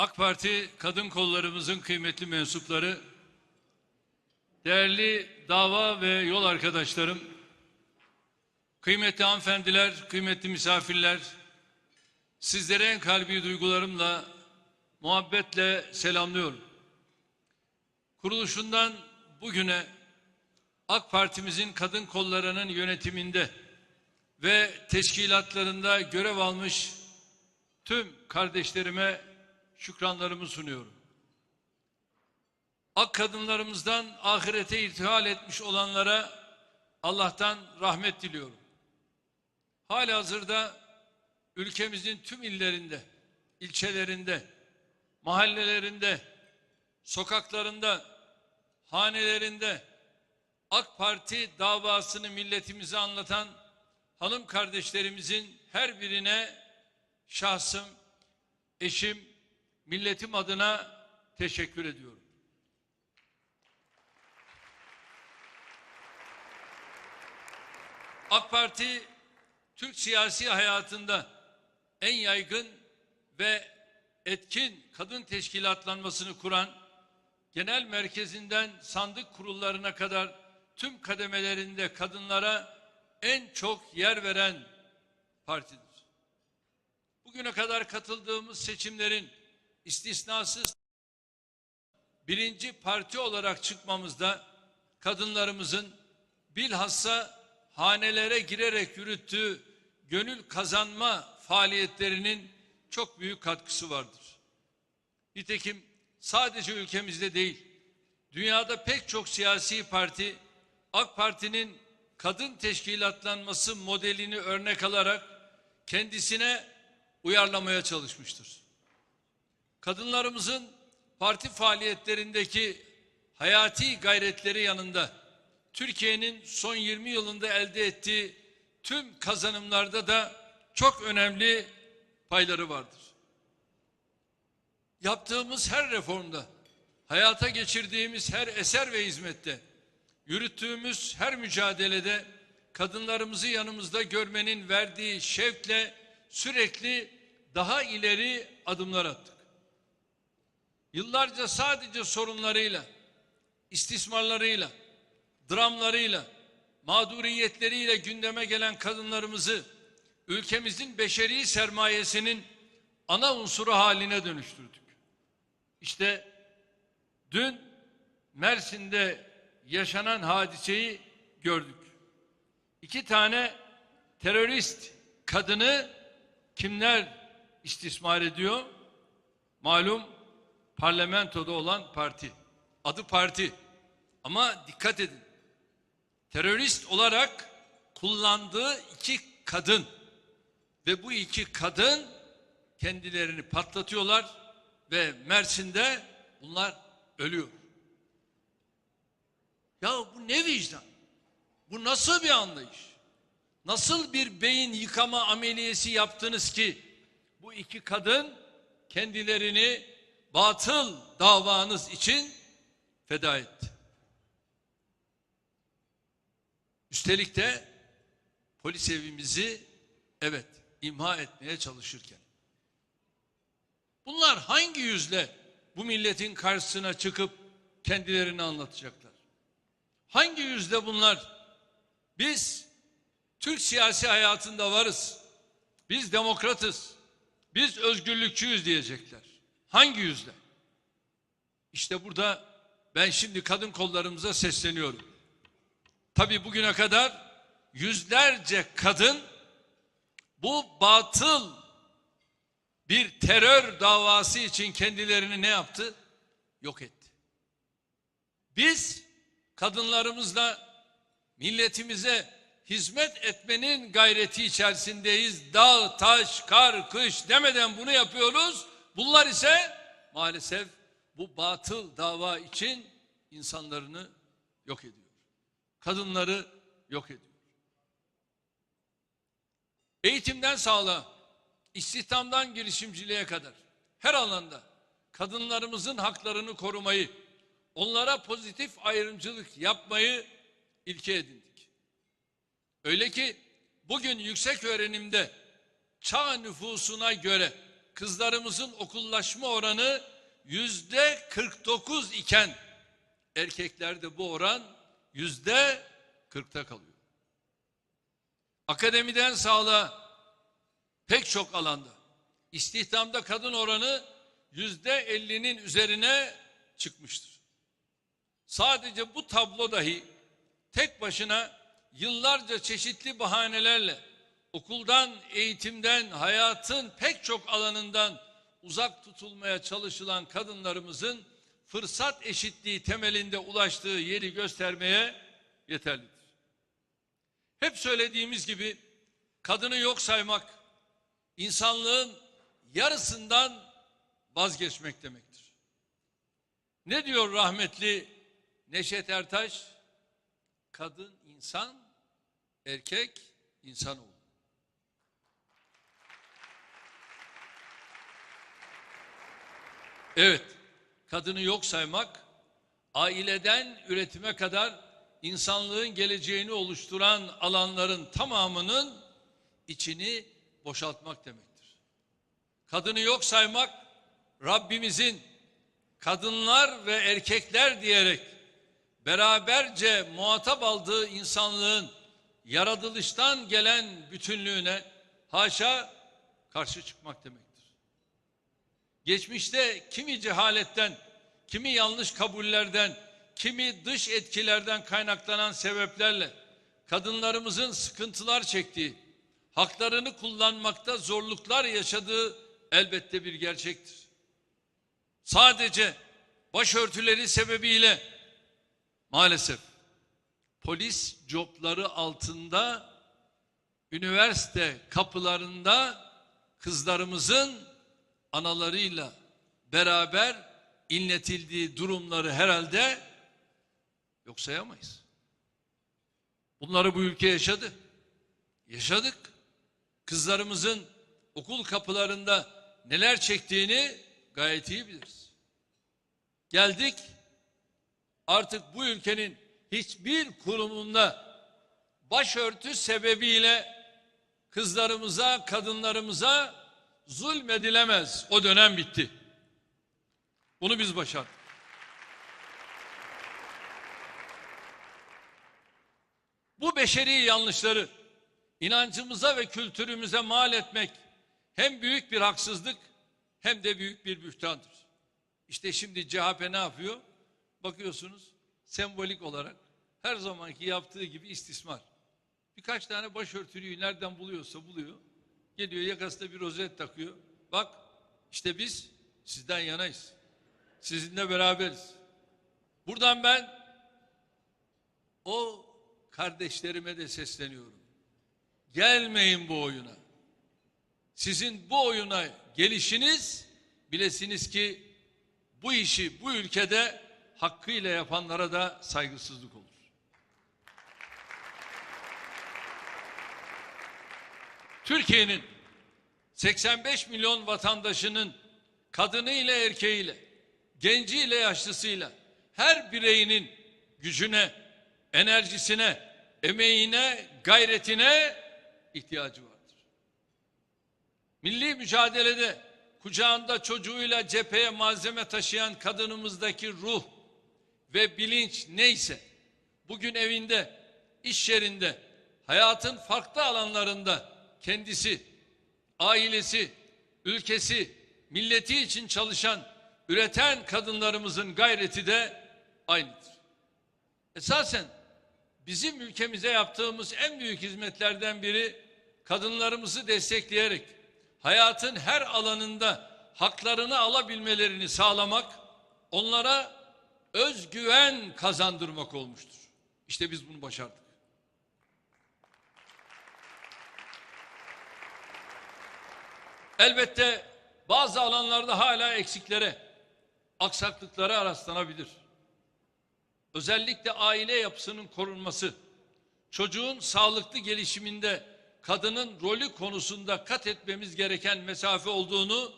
AK Parti kadın kollarımızın kıymetli mensupları, değerli dava ve yol arkadaşlarım, kıymetli hanımefendiler, kıymetli misafirler, sizlere en kalbi duygularımla, muhabbetle selamlıyorum. Kuruluşundan bugüne AK Partimizin kadın kollarının yönetiminde ve teşkilatlarında görev almış tüm kardeşlerime şükranlarımı sunuyorum. Ak kadınlarımızdan ahirete irtihal etmiş olanlara Allah'tan rahmet diliyorum. Halihazırda ülkemizin tüm illerinde, ilçelerinde, mahallelerinde, sokaklarında, hanelerinde AK Parti davasını milletimize anlatan hanım kardeşlerimizin her birine şahsım, eşim, milletim adına teşekkür ediyorum. AK Parti Türk siyasi hayatında en yaygın ve etkin kadın teşkilatlanmasını kuran genel merkezinden sandık kurullarına kadar tüm kademelerinde kadınlara en çok yer veren partidir. Bugüne kadar katıldığımız seçimlerin istisnasız birinci parti olarak çıkmamızda kadınlarımızın bilhassa hanelere girerek yürüttüğü gönül kazanma faaliyetlerinin çok büyük katkısı vardır. Nitekim sadece ülkemizde değil, dünyada pek çok siyasi parti AK Parti'nin kadın teşkilatlanması modelini örnek alarak kendisine uyarlamaya çalışmıştır. Kadınlarımızın parti faaliyetlerindeki hayati gayretleri yanında Türkiye'nin son 20 yılında elde ettiği tüm kazanımlarda da çok önemli payları vardır. Yaptığımız her reformda, hayata geçirdiğimiz her eser ve hizmette, yürüttüğümüz her mücadelede kadınlarımızı yanımızda görmenin verdiği şevkle sürekli daha ileri adımlar attık. Yıllarca sadece sorunlarıyla, istismarlarıyla, dramlarıyla, mağduriyetleriyle gündeme gelen kadınlarımızı ülkemizin beşeri sermayesinin ana unsuru haline dönüştürdük. İşte dün Mersin'de yaşanan hadiseyi gördük. İki tane terörist kadını kimler istismar ediyor? Malum parlamentoda olan parti. Adı parti. Ama dikkat edin. Terörist olarak kullandığı iki kadın ve bu iki kadın kendilerini patlatıyorlar ve Mersin'de bunlar ölüyor. Ya bu ne vicdan? Bu nasıl bir anlayış? Nasıl bir beyin yıkama ameliyesi yaptınız ki bu iki kadın kendilerini batıl davanız için feda etti. Üstelik de polis evimizi evet imha etmeye çalışırken. Bunlar hangi yüzle bu milletin karşısına çıkıp kendilerini anlatacaklar? Hangi yüzde bunlar? Biz Türk siyasi hayatında varız. Biz demokratız. Biz özgürlükçüyüz diyecekler. Hangi yüzle? İşte burada ben şimdi kadın kollarımıza sesleniyorum. Tabi bugüne kadar yüzlerce kadın bu batıl bir terör davası için kendilerini ne yaptı? Yok etti. Biz kadınlarımızla milletimize hizmet etmenin gayreti içerisindeyiz. Dağ, taş, kar, kış demeden bunu yapıyoruz. Bunlar ise maalesef bu batıl dava için insanlarını yok ediyor. Kadınları yok ediyor. Eğitimden sağlığa, istihdamdan girişimciliğe kadar her alanda kadınlarımızın haklarını korumayı, onlara pozitif ayrımcılık yapmayı ilke edindik. Öyle ki bugün yüksek öğrenimde çağ nüfusuna göre kızlarımızın okullaşma oranı yüzde 49 iken erkeklerde bu oran yüzde 40'ta kalıyor. Akademiden sağlığa pek çok alanda istihdamda kadın oranı yüzde 50'nin üzerine çıkmıştır. Sadece bu tablo dahi tek başına yıllarca çeşitli bahanelerle okuldan, eğitimden, hayatın pek çok alanından uzak tutulmaya çalışılan kadınlarımızın fırsat eşitliği temelinde ulaştığı yeri göstermeye yeterlidir. Hep söylediğimiz gibi kadını yok saymak insanlığın yarısından vazgeçmek demektir. Ne diyor rahmetli Neşet Ertaş? Kadın insan, erkek insanoğlu. Evet, kadını yok saymak, aileden üretime kadar insanlığın geleceğini oluşturan alanların tamamının içini boşaltmak demektir. Kadını yok saymak, Rabbimizin kadınlar ve erkekler diyerek beraberce muhatap aldığı insanlığın yaratılıştan gelen bütünlüğüne haşa karşı çıkmak demektir. Geçmişte kimi cehaletten, kimi yanlış kabullerden, kimi dış etkilerden kaynaklanan sebeplerle kadınlarımızın sıkıntılar çektiği, haklarını kullanmakta zorluklar yaşadığı elbette bir gerçektir. Sadece başörtüleri sebebiyle maalesef polis copları altında üniversite kapılarında kızlarımızın analarıyla beraber inletildiği durumları herhalde yok sayamayız. Bunları bu ülke yaşadı. Yaşadık. Kızlarımızın okul kapılarında neler çektiğini gayet iyi biliriz. Geldik artık bu ülkenin hiçbir kurumunda başörtü sebebiyle kızlarımıza, kadınlarımıza zulmedilemez. O dönem bitti. Bunu biz başardık. Bu beşeri yanlışları inancımıza ve kültürümüze mal etmek hem büyük bir haksızlık hem de büyük bir bühtandır. İşte şimdi CHP ne yapıyor? Bakıyorsunuz sembolik olarak her zamanki yaptığı gibi istismar. Birkaç tane başörtülüyü nereden buluyorsa buluyor. Geliyor yakasında bir rozet takıyor. Bak işte biz sizden yanayız. Sizinle beraberiz. Buradan ben o kardeşlerime de sesleniyorum. Gelmeyin bu oyuna. Sizin bu oyuna gelişiniz bilesiniz ki bu işi bu ülkede hakkıyla yapanlara da saygısızlık olur. Türkiye'nin 85 milyon vatandaşının kadınıyla erkeğiyle, genciyle yaşlısıyla her bireyinin gücüne, enerjisine, emeğine, gayretine ihtiyacı vardır. Milli mücadelede kucağında çocuğuyla cepheye malzeme taşıyan kadınımızdaki ruh ve bilinç neyse bugün evinde, iş yerinde, hayatın farklı alanlarında kendisi, ailesi, ülkesi, milleti için çalışan, üreten kadınlarımızın gayreti de aynıdır. Esasen bizim ülkemize yaptığımız en büyük hizmetlerden biri kadınlarımızı destekleyerek hayatın her alanında haklarını alabilmelerini sağlamak, onlara özgüven kazandırmak olmuştur. İşte biz bunu başardık. Elbette bazı alanlarda hala eksiklere, aksaklıklara rastlanabilir. Özellikle aile yapısının korunması, çocuğun sağlıklı gelişiminde kadının rolü konusunda kat etmemiz gereken mesafe olduğunu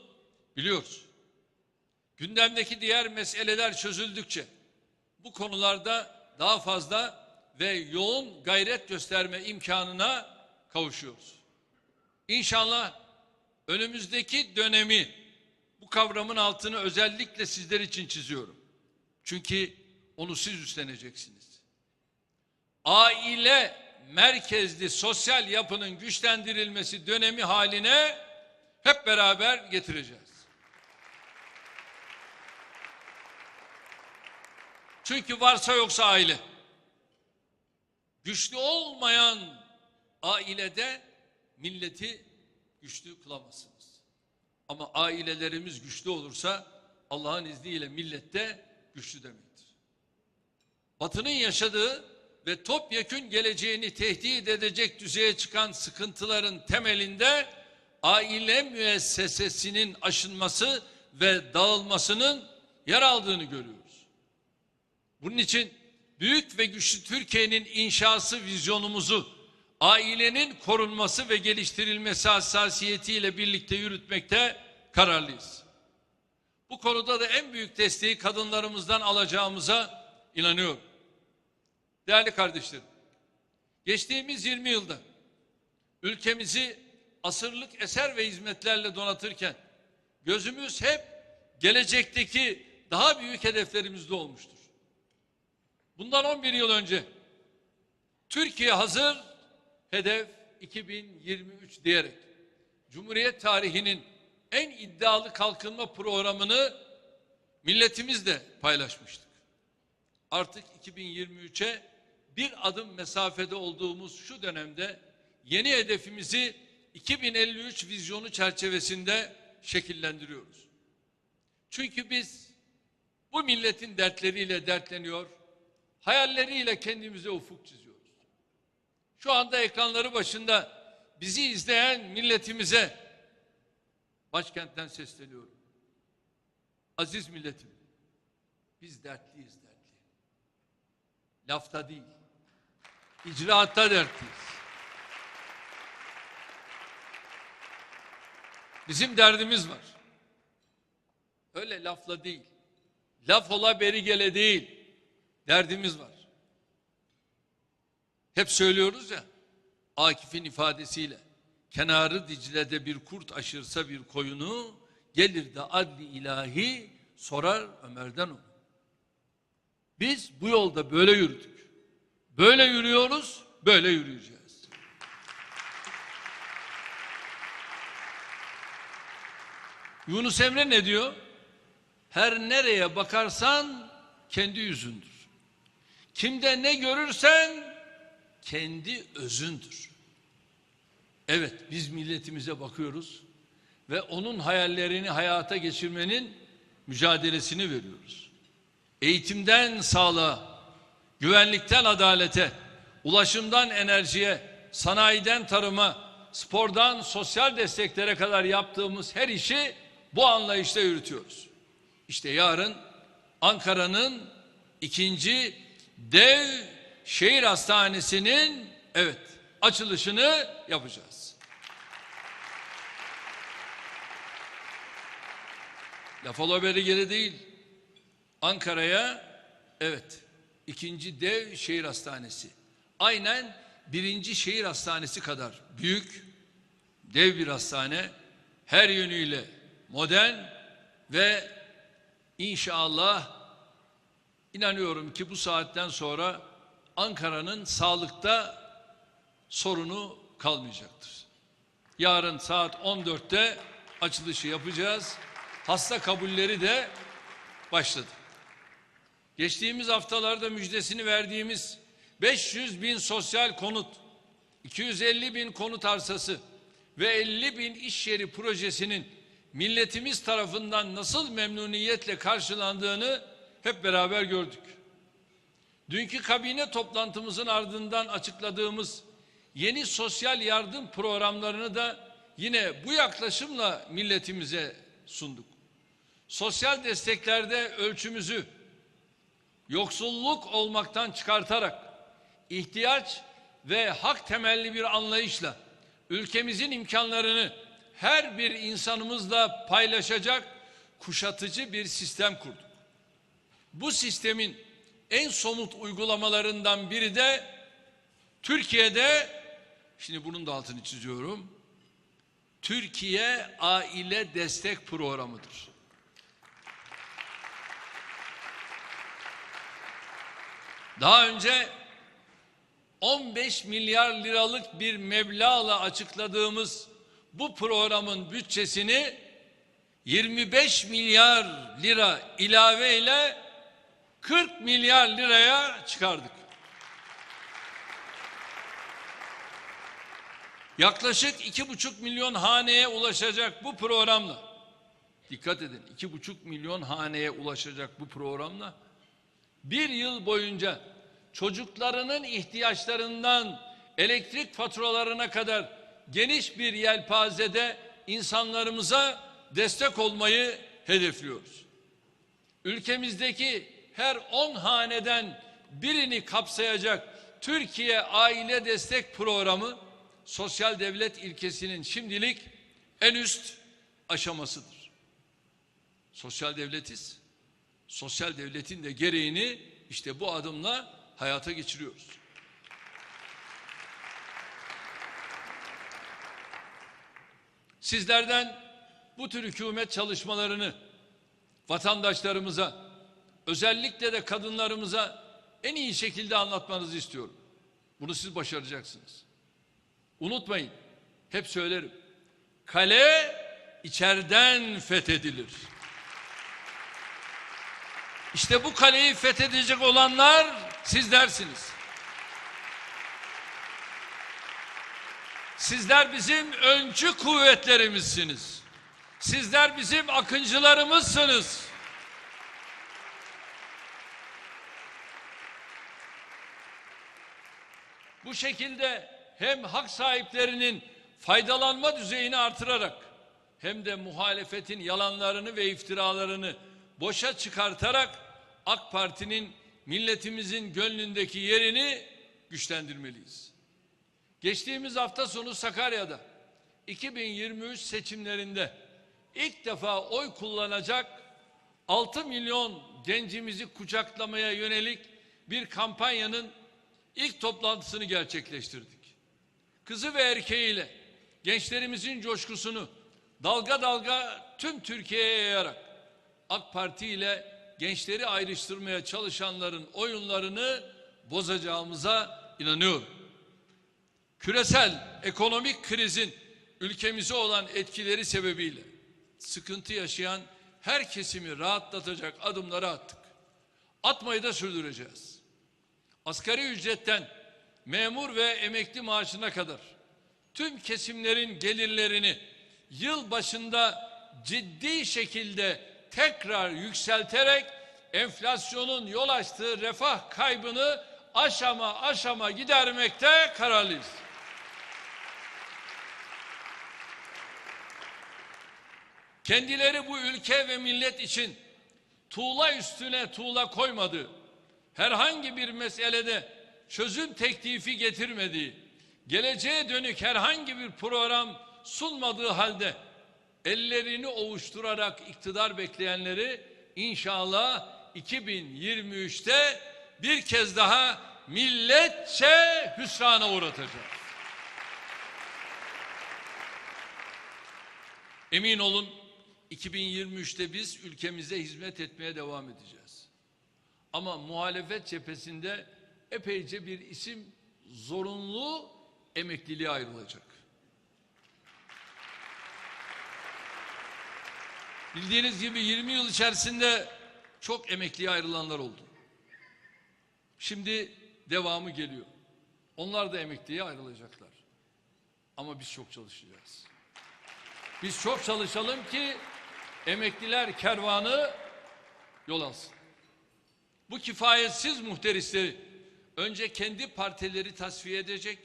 biliyoruz. Gündemdeki diğer meseleler çözüldükçe bu konularda daha fazla ve yoğun gayret gösterme imkanına kavuşuyoruz. İnşallah önümüzdeki dönemi bu kavramın altını özellikle sizler için çiziyorum. Çünkü onu siz üstleneceksiniz. Aile merkezli sosyal yapının güçlendirilmesi dönemi haline hep beraber getireceğiz. Çünkü varsa yoksa aile. Güçlü olmayan ailede milleti güçlü kılamazsınız. Ama ailelerimiz güçlü olursa Allah'ın izniyle millette güçlü demektir. Batı'nın yaşadığı ve topyekün geleceğini tehdit edecek düzeye çıkan sıkıntıların temelinde aile müessesesinin aşınması ve dağılmasının yer aldığını görüyoruz. Bunun için büyük ve güçlü Türkiye'nin inşası vizyonumuzu ailenin korunması ve geliştirilmesi hassasiyetiyle birlikte yürütmekte kararlıyız. Bu konuda da en büyük desteği kadınlarımızdan alacağımıza inanıyorum. Değerli kardeşlerim, geçtiğimiz 20 yılda ülkemizi asırlık eser ve hizmetlerle donatırken gözümüz hep gelecekteki daha büyük hedeflerimizde olmuştur. Bundan 11 yıl önce Türkiye hazır hedef 2023 diyerek Cumhuriyet tarihinin en iddialı kalkınma programını milletimizle paylaşmıştık. Artık 2023'e bir adım mesafede olduğumuz şu dönemde yeni hedefimizi 2053 vizyonu çerçevesinde şekillendiriyoruz. Çünkü biz bu milletin dertleriyle dertleniyor, hayalleriyle kendimize ufuk çiziyoruz. Şu anda ekranları başında bizi izleyen milletimize başkentten sesleniyorum. Aziz milletim, biz dertliyiz dertli. Lafta değil, icraatta dertliyiz. Bizim derdimiz var. Öyle lafla değil. Laf ola beri gele değil. Derdimiz var. Hep söylüyoruz ya Akif'in ifadesiyle kenarı Dicle'de bir kurt aşırsa bir koyunu gelir de adli ilahi sorar Ömer'den onu. Biz bu yolda böyle yürüdük. Böyle yürüyoruz, böyle yürüyeceğiz. Yunus Emre ne diyor? Her nereye bakarsan kendi yüzündür. Kimde ne görürsen kendi özündür. Evet biz milletimize bakıyoruz ve onun hayallerini hayata geçirmenin mücadelesini veriyoruz. Eğitimden sağlığa, güvenlikten adalete, ulaşımdan enerjiye, sanayiden tarıma, spordan sosyal desteklere kadar yaptığımız her işi bu anlayışla yürütüyoruz. İşte yarın Ankara'nın ikinci dev şehir hastanesinin evet açılışını yapacağız. Laf ola beri geri değil. Ankara'ya evet ikinci dev şehir hastanesi. Aynen birinci şehir hastanesi kadar büyük dev bir hastane her yönüyle modern ve inşallah inanıyorum ki bu saatten sonra Ankara'nın sağlıkta sorunu kalmayacaktır. Yarın saat 14'te açılışı yapacağız. Hasta kabulleri de başladı. Geçtiğimiz haftalarda müjdesini verdiğimiz 500 bin sosyal konut, 250 bin konut arsası ve 50 bin iş yeri projesinin milletimiz tarafından nasıl memnuniyetle karşılandığını hep beraber gördük. Dünkü kabine toplantımızın ardından açıkladığımız yeni sosyal yardım programlarını da yine bu yaklaşımla milletimize sunduk. Sosyal desteklerde ölçümüzü yoksulluk olmaktan çıkartarak ihtiyaç ve hak temelli bir anlayışla ülkemizin imkanlarını her bir insanımızla paylaşacak kuşatıcı bir sistem kurduk. Bu sistemin en somut uygulamalarından biri de Türkiye'de şimdi bunun da altını çiziyorum. Türkiye Aile Destek Programı'dır. Daha önce 15 milyar liralık bir meblağla açıkladığımız bu programın bütçesini 25 milyar lira ilave ile 40 milyar liraya çıkardık. Yaklaşık iki buçuk milyon haneye ulaşacak bu programla, dikkat edin iki buçuk milyon haneye ulaşacak bu programla, bir yıl boyunca çocuklarının ihtiyaçlarından elektrik faturalarına kadar geniş bir yelpazede insanlarımıza destek olmayı hedefliyoruz. Ülkemizdeki her 10 haneden birini kapsayacak Türkiye Aile Destek Programı sosyal devlet ilkesinin şimdilik en üst aşamasıdır. Sosyal devletiz. Sosyal devletin de gereğini işte bu adımla hayata geçiriyoruz. Sizlerden bu tür hükümet çalışmalarını vatandaşlarımıza, özellikle de kadınlarımıza en iyi şekilde anlatmanızı istiyorum. Bunu siz başaracaksınız. Unutmayın, hep söylerim. Kale içeriden fethedilir. İşte bu kaleyi fethedecek olanlar sizlersiniz. Sizler bizim öncü kuvvetlerimizsiniz. Sizler bizim akıncılarımızsınız. Bu şekilde hem hak sahiplerinin faydalanma düzeyini artırarak hem de muhalefetin yalanlarını ve iftiralarını boşa çıkartarak AK Parti'nin milletimizin gönlündeki yerini güçlendirmeliyiz. Geçtiğimiz hafta sonu Sakarya'da 2023 seçimlerinde ilk defa oy kullanacak 6 milyon gencimizi kucaklamaya yönelik bir kampanyanın ilk toplantısını gerçekleştirdik. Kızı ve erkeğiyle gençlerimizin coşkusunu dalga dalga tüm Türkiye'ye yayarak AK Parti ile gençleri ayrıştırmaya çalışanların oyunlarını bozacağımıza inanıyorum. Küresel ekonomik krizin ülkemize olan etkileri sebebiyle sıkıntı yaşayan her kesimi rahatlatacak adımları attık. Atmayı da sürdüreceğiz. Asgari ücretten memur ve emekli maaşına kadar tüm kesimlerin gelirlerini yıl başında ciddi şekilde tekrar yükselterek enflasyonun yol açtığı refah kaybını aşama aşama gidermekte kararlıyız. Kendileri bu ülke ve millet için tuğla üstüne tuğla koymadı. Herhangi bir meselede çözüm teklifi getirmediği, geleceğe dönük herhangi bir program sunmadığı halde ellerini ovuşturarak iktidar bekleyenleri inşallah 2023'te bir kez daha milletçe hüsrana uğratacak. Emin olun 2023'te biz ülkemize hizmet etmeye devam edeceğiz. Ama muhalefet cephesinde epeyce bir isim zorunlu emekliliğe ayrılacak. Bildiğiniz gibi 20 yıl içerisinde çok emekliye ayrılanlar oldu. Şimdi devamı geliyor. Onlar da emekliye ayrılacaklar. Ama biz çok çalışacağız. Biz çok çalışalım ki emekliler kervanı yol alsın. Bu kifayetsiz muhterisleri önce kendi partileri tasfiye edecek,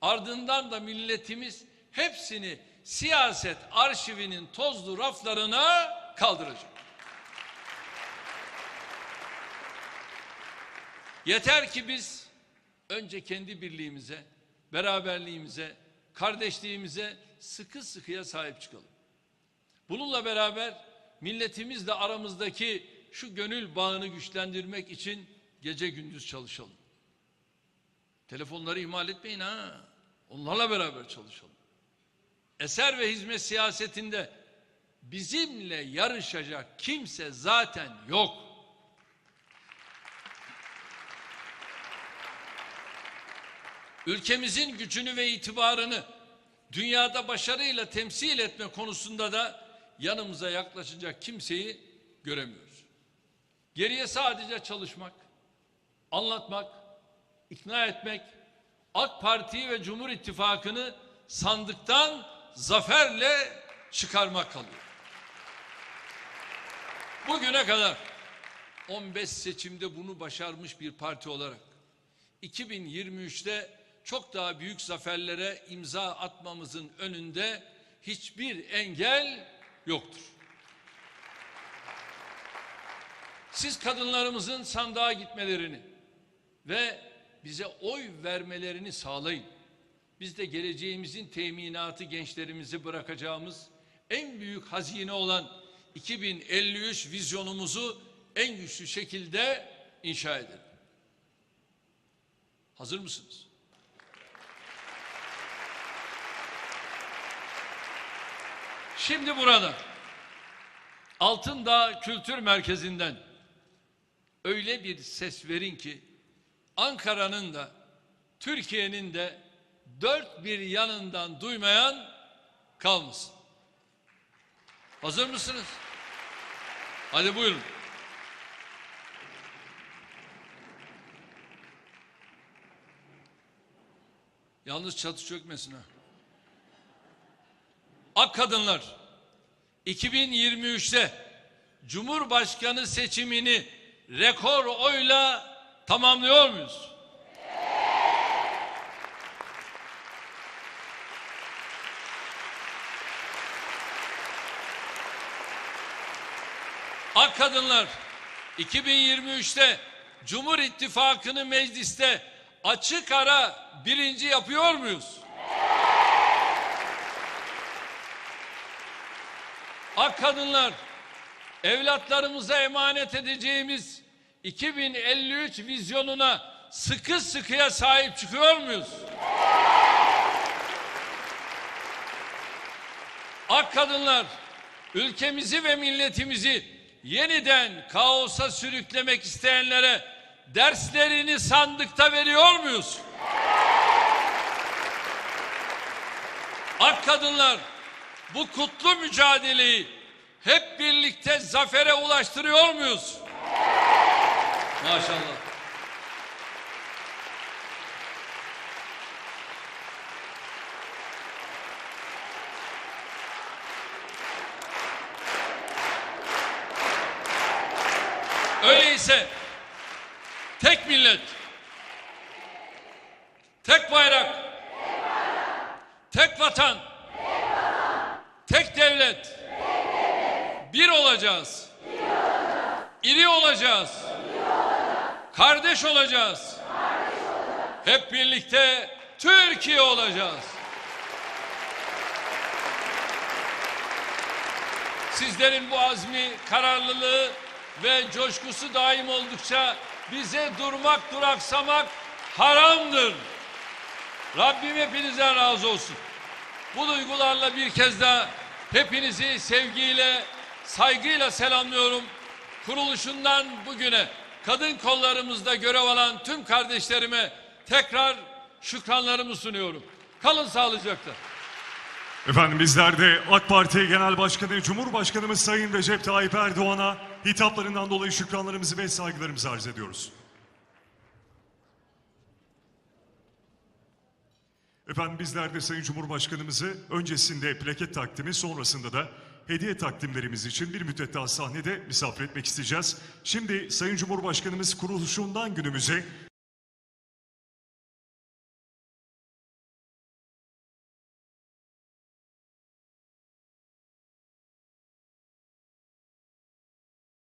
ardından da milletimiz hepsini siyaset arşivinin tozlu raflarına kaldıracak. Yeter ki biz önce kendi birliğimize, beraberliğimize, kardeşliğimize sıkı sıkıya sahip çıkalım. Bununla beraber milletimizle aramızdaki şu gönül bağını güçlendirmek için gece gündüz çalışalım. Telefonları ihmal etmeyin ha. Onlarla beraber çalışalım. eser ve hizmet siyasetinde bizimle yarışacak kimse zaten yok. Ülkemizin gücünü ve itibarını dünyada başarıyla temsil etme konusunda da yanımıza yaklaşacak kimseyi göremiyoruz. Geriye sadece çalışmak, anlatmak, ikna etmek, AK Parti'yi ve Cumhur İttifakı'nı sandıktan zaferle çıkarmak kalıyor. Bugüne kadar 15 seçimde bunu başarmış bir parti olarak 2023'te çok daha büyük zaferlere imza atmamızın önünde hiçbir engel yoktur. Siz kadınlarımızın sandığa gitmelerini ve bize oy vermelerini sağlayın. Biz de geleceğimizin teminatı gençlerimizi bırakacağımız en büyük hazine olan 2053 vizyonumuzu en güçlü şekilde inşa edelim. Hazır mısınız? Şimdi burada Altındağ Kültür Merkezi'nden öyle bir ses verin ki Ankara'nın da Türkiye'nin de dört bir yanından duymayan kalmasın. Hazır mısınız? Hadi buyurun. Yalnız çatı çökmesin ha. Ak kadınlar 2023'te Cumhurbaşkanı seçimini rekor oyla tamamlıyor muyuz? Ak kadınlar 2023'te Cumhur İttifakı'nı mecliste açık ara birinci yapıyor muyuz? Ak kadınlar evlatlarımıza emanet edeceğimiz 2053 vizyonuna sıkı sıkıya sahip çıkıyor muyuz? Ak kadınlar ülkemizi ve milletimizi yeniden kaosa sürüklemek isteyenlere derslerini sandıkta veriyor muyuz? Ak kadınlar bu kutlu mücadeleyi hep birlikte zafere ulaştırıyor muyuz? Maşallah. Öyleyse tek millet, tek bayrak, tek vatan, tek devlet, bir olacağız. İri olacağız. Kardeş olacağız. Hep birlikte Türkiye olacağız. Sizlerin bu azmi, kararlılığı ve coşkusu daim oldukça bize durmak, duraksamak haramdır. Rabbim hepinizden razı olsun. Bu duygularla bir kez daha hepinizi sevgiyle, saygıyla selamlıyorum. Kuruluşundan bugüne kadın kollarımızda görev alan tüm kardeşlerime tekrar şükranlarımı sunuyorum. Kalın sağlıcakla. Efendim bizler de AK Parti Genel Başkanı Cumhurbaşkanımız Sayın Recep Tayyip Erdoğan'a hitaplarından dolayı şükranlarımızı ve saygılarımızı arz ediyoruz. Efendim bizler de Sayın Cumhurbaşkanımızı öncesinde plaket takdimi sonrasında da hediye takdimlerimiz için bir müddet daha sahnede misafir etmek isteyeceğiz. Şimdi Sayın Cumhurbaşkanımız kuruluşundan günümüze